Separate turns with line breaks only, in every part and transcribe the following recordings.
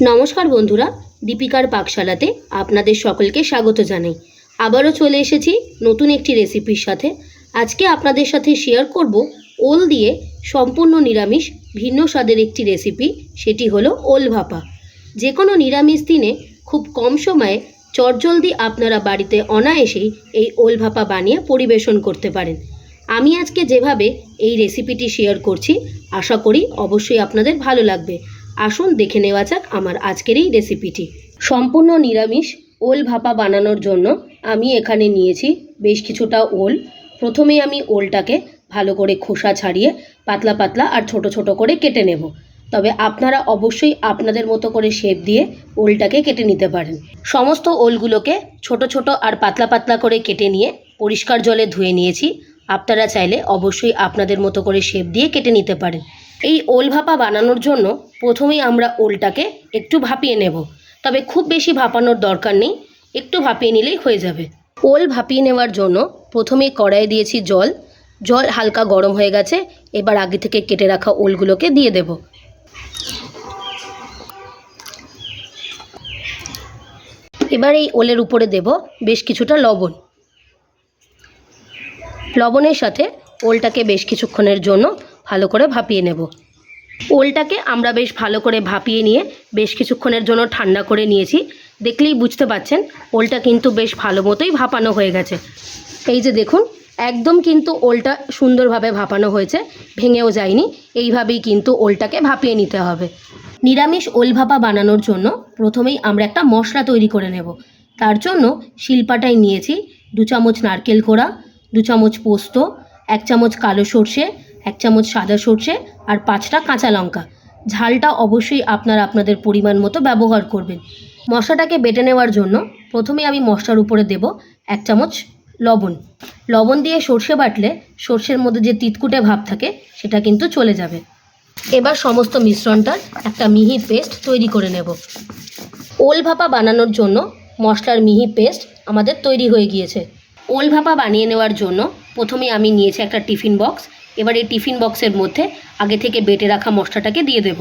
নমস্কার বন্ধুরা, দীপিকার পাকশালাতে আপনাদের সকলকে স্বাগত জানাই। আবারও চলে এসেছি নতুন একটি রেসিপির সাথে। আজকে আপনাদের সাথে শেয়ার করব ওল দিয়ে সম্পূর্ণ নিরামিষ, ভিন্ন স্বাদের একটি রেসিপি সেটি হলো ওল ভাপা। যে কোনো নিরামিষ দিনে খুব কম সময়ে চটজলদি আপনারা বাড়িতে অনায়াসেই এই ওল ভাপা বানিয়ে পরিবেশন করতে পারেন। আমি আজকে যেভাবে এই রেসিপিটি শেয়ার করছি, আশা করি অবশ্যই আপনাদের ভালো লাগবে। আসুন দেখে নেওয়া যাক আমার আজকের এই রেসিপিটি সম্পূর্ণ নিরামিষ, ওল ভাপা বানানোর জন্য আমি এখানে নিয়েছি বেশ কিছুটা ওল। প্রথমে আমি ওলটাকে ভালো করে খোসা ছাড়িয়ে পাতলা পাতলা আর ছোট ছোট করে কেটে নেব। তবে আপনারা অবশ্যই আপনাদের মতো করে শেপ দিয়ে ওলটাকে কেটে নিতে পারেন। সমস্ত ওলগুলোকে ছোট ছোট আর পাতলা পাতলা করে কেটে নিয়ে পরিষ্কার জলে ধুয়ে নিয়েছি। আপনারা চাইলে অবশ্যই আপনাদের মতো করে শেপ দিয়ে কেটে নিতে পারেন। এই ওল ভাপা বানানোর জন্য প্রথমেই আমরা ওলটাকে একটু ভাপিয়ে নেব। তবে খুব বেশি ভাপানোর দরকার নেই, একটু ভাপিয়ে নিলেই হয়ে যাবে। ওল ভাপিয়ে নেওয়ার জন্য প্রথমেই কড়াইয়ে দিয়েছি জল। জল হালকা গরম হয়ে গেছে, এবার আগে থেকে কেটে রাখা ওলগুলোকে দিয়ে দেব। এবার এই ওলের উপরে দেব বেশ কিছুটা লবণ। লবণের সাথে ওলটাকে বেশ কিছুক্ষণের জন্য ভালো করে ভাপিয়ে নেব। ওলটাকে আমরা বেশ ভালো করে ভাপিয়ে নিয়ে বেশ কিছুক্ষণের জন্য ঠান্ডা করে নিয়েছি। দেখলেই বুঝতে পাচ্ছেন, ওলটা কিন্তু বেশ ভালো মতোই ভাপানো হয়ে গেছে। এই যে দেখুন, একদম কিন্তু ওলটা সুন্দরভাবে ভাপানো হয়েছে, ভেঙেও যায়নি। এইভাবেই কিন্তু ওলটাকে ভাপিয়ে নিতে হবে। নিরামিষ ওল ভাপা বানানোর জন্য প্রথমেই আমরা একটা মশলা তৈরি করে নেব। তার জন্য শিল্পাটাই নিয়েছি দু চামচ নারকেল কোড়া, দু চামচ পোস্ত, এক চামচ কালো সর্ষে এক চামচ সাদা সর্ষে আর পাঁচটা কাঁচা লঙ্কা। ঝালটা অবশ্যই আপনারা আপনাদের পরিমাণ মতো ব্যবহার করবেন। মশলাটাকে বেটে নেওয়ার জন্য প্রথমে আমি মশলার উপরে দেব এক চামচ লবণ। লবণ দিয়ে সর্ষে বাটলে সর্ষের মধ্যে যে তিতকুটে ভাব থাকে, সেটা কিন্তু চলে যাবে। এবার সমস্ত মিশ্রণটার একটা মিহি পেস্ট তৈরি করে নেব। ওল ভাপা বানানোর জন্য মশলার মিহি পেস্ট আমাদের তৈরি হয়ে গিয়েছে। ওল ভাপা বানিয়ে নেওয়ার জন্য প্রথমে আমি নিয়েছি একটা টিফিন বক্স। এবার এই টিফিন বক্সের মধ্যে আগে থেকে বেটে রাখা মশলাটাকে দিয়ে দেব।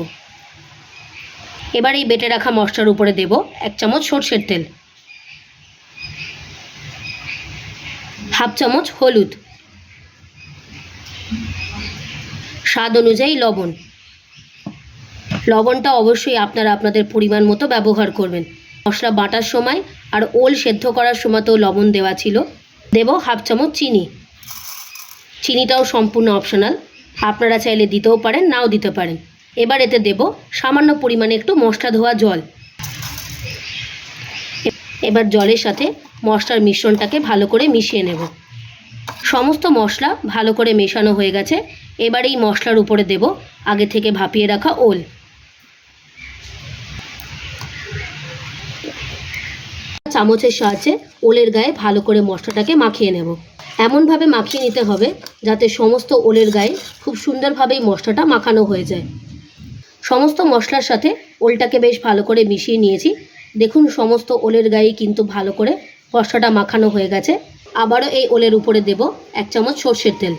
এবার এই বেটে রাখা মশলার উপরে দেব এক চামচ সর্ষের তেল, হাফ চামচ হলুদ, স্বাদ অনুযায়ী লবণ। লবণটা অবশ্যই আপনারা আপনাদের পরিমাণ মতো ব্যবহার করবেন। মশলা বাটার সময় আর ওল সেদ্ধ করার সময়তেও লবণ দেওয়া ছিল। দেব হাফ চামচ চিনি। চিনিটাও সম্পূর্ণ অপশনাল আপনারা চাইলে দিতেও পারেন, নাও দিতে পারেন। এবার এতে দেব সামান্য পরিমাণে একটু মশলা ধোয়া জল। এবার জলের সাথে মশলার মিশ্রণটাকে ভালো করে মিশিয়ে নেব। সমস্ত মশলা ভালো করে মেশানো হয়ে গেছে। এবার এই মশলার উপরে দেব আগে থেকে ভাপিয়ে রাখা ওল। চামচের সাহায্যে ওলের গায়ে ভালো করে মশলাটাকে মাখিয়ে নেব। এমনভাবে মাখিয়ে নিতে হবে যাতে সমস্ত ওলের গায়ে খুব সুন্দরভাবেই মশলাটা মাখানো হয়ে যায়। সমস্ত মশলার সাথে ওলটাকে বেশ ভালো করে মিশিয়ে নিয়েছি। দেখুন, সমস্ত ওলের গায়ে কিন্তু ভালো করে মশলাটা মাখানো হয়ে গেছে। আবারও এই ওলের উপরে দেব এক চামচ সর্ষের তেল।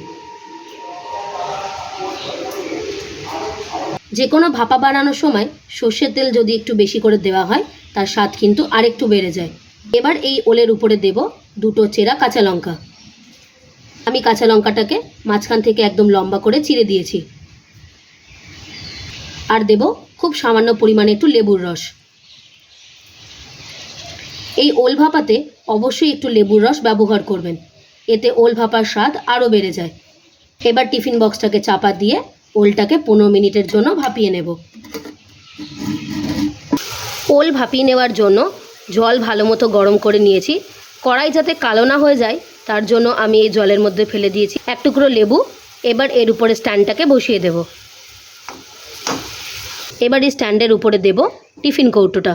যে কোনো ভাপা বানানোর সময় সর্ষের তেল যদি একটু বেশি করে দেওয়া হয়, তার স্বাদ কিন্তু আরেকটু বেড়ে যায়। এবার এই ওলের উপরে দেব দুটো চেরা কাঁচা লঙ্কা। আমি কাঁচা লঙ্কাটাকে মাঝখান থেকে একদম লম্বা করে চিড়ে দিয়েছি। আর দেব খুব সামান্য পরিমাণে একটু লেবুর রস। এই ওল ভাপাতে অবশ্যই একটু লেবুর রস ব্যবহার করবেন। এতে ওল ভাপার স্বাদ আরও বেড়ে যায়। এবার টিফিন বক্সটাকে চাপা দিয়ে ওলটাকে পনেরো মিনিটের জন্য ভাপিয়ে নেব। ওল ভাপিয়ে নেওয়ার জন্য জল ভালো মতো গরম করে নিয়েছি। কড়াই যাতে কালো না হয়ে যায় তার জন্য আমি এই জলের মধ্যে ফেলে দিয়েছি এক টুকরো লেবু। এবার এর উপরে স্ট্যান্ডটাকে বসিয়ে দেব। এবার এই স্ট্যান্ডের উপরে দেব টিফিন কৌটোটা।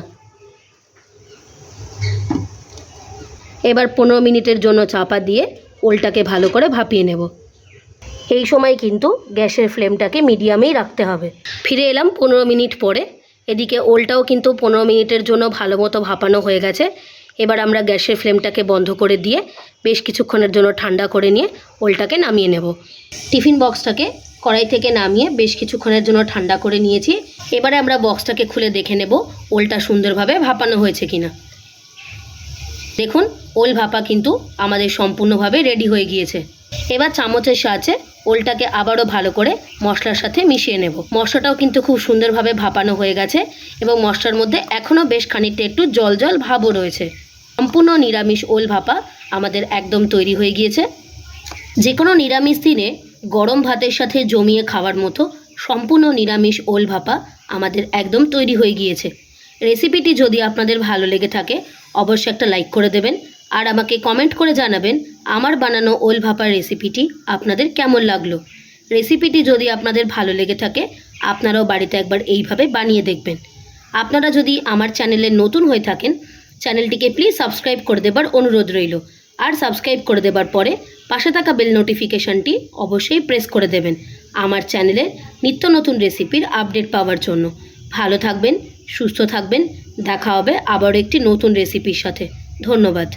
এবার পনেরো মিনিটের জন্য চাপা দিয়ে ওলটাকে ভালো করে ভাপিয়ে নেব। এই সময় কিন্তু গ্যাসের ফ্লেমটাকে মিডিয়ামেই রাখতে হবে। ফিরে এলাম পনেরো মিনিট পরে। এদিকে ওলটাও কিন্তু পনেরো মিনিটের জন্য ভালো মতো ভাপানো হয়ে গেছে। এবার আমরা গ্যাসের ফ্লেমটাকে বন্ধ করে দিয়ে বেশ কিছুক্ষণের জন্য ঠান্ডা করে নিয়ে ওলটাকে নামিয়ে নেব। টিফিন বক্সটাকে কড়াই থেকে নামিয়ে বেশ কিছুক্ষণের জন্য ঠান্ডা করে নিয়েছি। এবারে আমরা বক্সটাকে খুলে দেখে নেব ওলটা সুন্দরভাবে ভাপানো হয়েছে কিনা। দেখুন, ওল ভাপা কিন্তু আমাদের সম্পূর্ণভাবে রেডি হয়ে গিয়েছে। এবার চামচের সাহায্যে ওলটাকে আবারও ভালো করে মশলার সাথে মিশিয়ে নেব। মশলাটাও কিন্তু খুব সুন্দরভাবে ভাপানো হয়ে গেছে এবং মশলার মধ্যে এখনও বেশ খানিকটা একটু জল জল ভাবও রয়েছে। সম্পূর্ণ নিরামিষ ওল ভাপা আমাদের একদম তৈরি হয়ে গিয়েছে। যে কোনো নিরামিষ দিনে গরম ভাতের সাথে জমিয়ে খাওয়ার মতো সম্পূর্ণ নিরামিষ ওল ভাপা আমাদের একদম তৈরি হয়ে গিয়েছে। রেসিপিটি যদি আপনাদের ভালো লেগে থাকে, অবশ্যই একটা লাইক করে দেবেন আর আমাকে কমেন্ট করে জানাবেন আমার বানানো ওল ভাপার রেসিপিটি আপনাদের কেমন লাগল। রেসিপিটি যদি আপনাদের ভালো লেগে থাকে, আপনারাও বাড়িতে একবার এইভাবে বানিয়ে দেখবেন। আপনারা যদি আমার চ্যানেলে নতুন হয়ে থাকেন চ্যানেলটিকে প্লিজ সাবস্ক্রাইব করে দেবার অনুরোধ রইল। আর সাবস্ক্রাইব করে দেবার পরে পাশে থাকা বেল নোটিফিকেশানটি অবশ্যই প্রেস করে দেবেন আমার চ্যানেলের নিত্য নতুন রেসিপির আপডেট পাওয়ার জন্য। ভালো থাকবেন, সুস্থ থাকবেন, দেখা হবে আবার একটি নতুন রেসিপির সাথে। ধন্যবাদ।